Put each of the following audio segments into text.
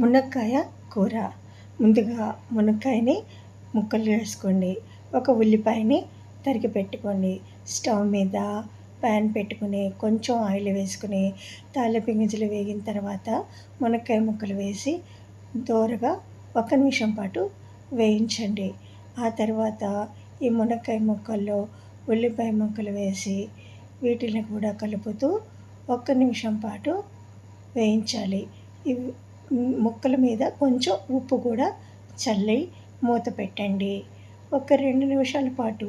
మునక్కాయ కూర. ముందుగా మునక్కాయని ముక్కలు వేసుకోండి. ఒక ఉల్లిపాయని తరిగి పెట్టుకోండి. స్టవ్ మీద ప్యాన్ పెట్టుకుని కొంచెం ఆయిల్ వేసుకుని తాలింపు గింజలు వేగిన తర్వాత మునక్కాయ ముక్కలు వేసి దోరగా ఒక నిమిషం పాటు వేయించండి. ఆ తర్వాత ఈ మునక్కాయ ముక్కల్లో ఉల్లిపాయ ముక్కలు వేసి వీటిని కూడా కలుపుతూ ఒక్క నిమిషం పాటు వేయించాలి. ఇవి ముక్కల మీద కొంచెం ఉప్పు కూడా చల్లి మూత పెట్టండి. ఒక రెండు నిమిషాల పాటు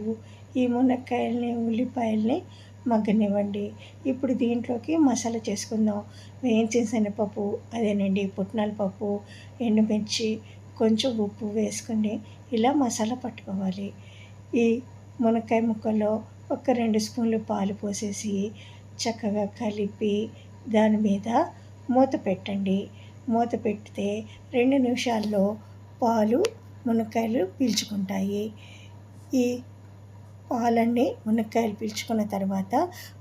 ఈ మునక్కాయల్ని ఉల్లిపాయల్ని మగ్గనివ్వండి. ఇప్పుడు దీంట్లోకి మసాలా చేసుకుందాం. వేయించిన శనగపప్పు అదేనండి పుట్నాల పప్పు ఎండుమిర్చి కొంచెం ఉప్పు వేసుకొని ఇలా మసాలా పట్టుకోవాలి. ఈ మునక్కాయ ముక్కల్లో ఒక రెండు స్పూన్లు పాలు పోసేసి చక్కగా కలిపి దాని మీద మూత పెట్టండి. మూత పెడితే రెండు నిమిషాల్లో పాలు మునక్కాయలు పీల్చుకుంటాయి. ఈ పాలన్నీ మునక్కాయలు పీల్చుకున్న తర్వాత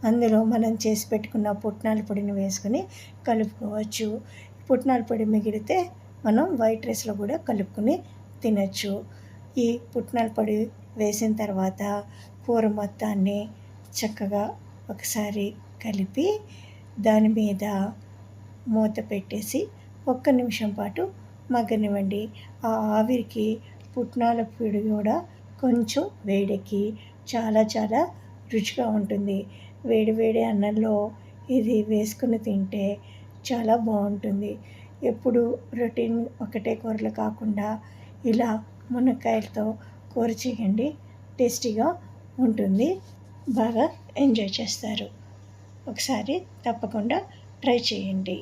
అందులో మనం చేసి పెట్టుకున్న పుట్నాల పొడిని వేసుకొని కలుపుకోవచ్చు. పుట్నాల పొడి మిగిలితే మనం వైట్ రైస్లో కూడా కలుపుకొని తినచ్చు. ఈ పుట్నాల పొడి వేసిన తర్వాత కూర మొత్తాన్ని చక్కగా ఒకసారి కలిపి దాని మీద మూత పెట్టేసి ఒక్క నిమిషం పాటు మగ్గనివ్వండి. ఆ ఆవిరికి పుట్నాల పొడి కూడా కొంచెం వేడెక్కి చాలా చాలా రుచిగా ఉంటుంది. వేడి వేడి అన్నంలో ఇది వేసుకుని తింటే చాలా బాగుంటుంది. ఎప్పుడు రొటీన్ ఒకటే కూరలు కాకుండా ఇలా మునక్కాయలతో కూర చేయండి. టేస్టీగా ఉంటుంది. బాగా ఎంజాయ్ చేస్తారు. ఒకసారి తప్పకుండా ట్రై చేయండి.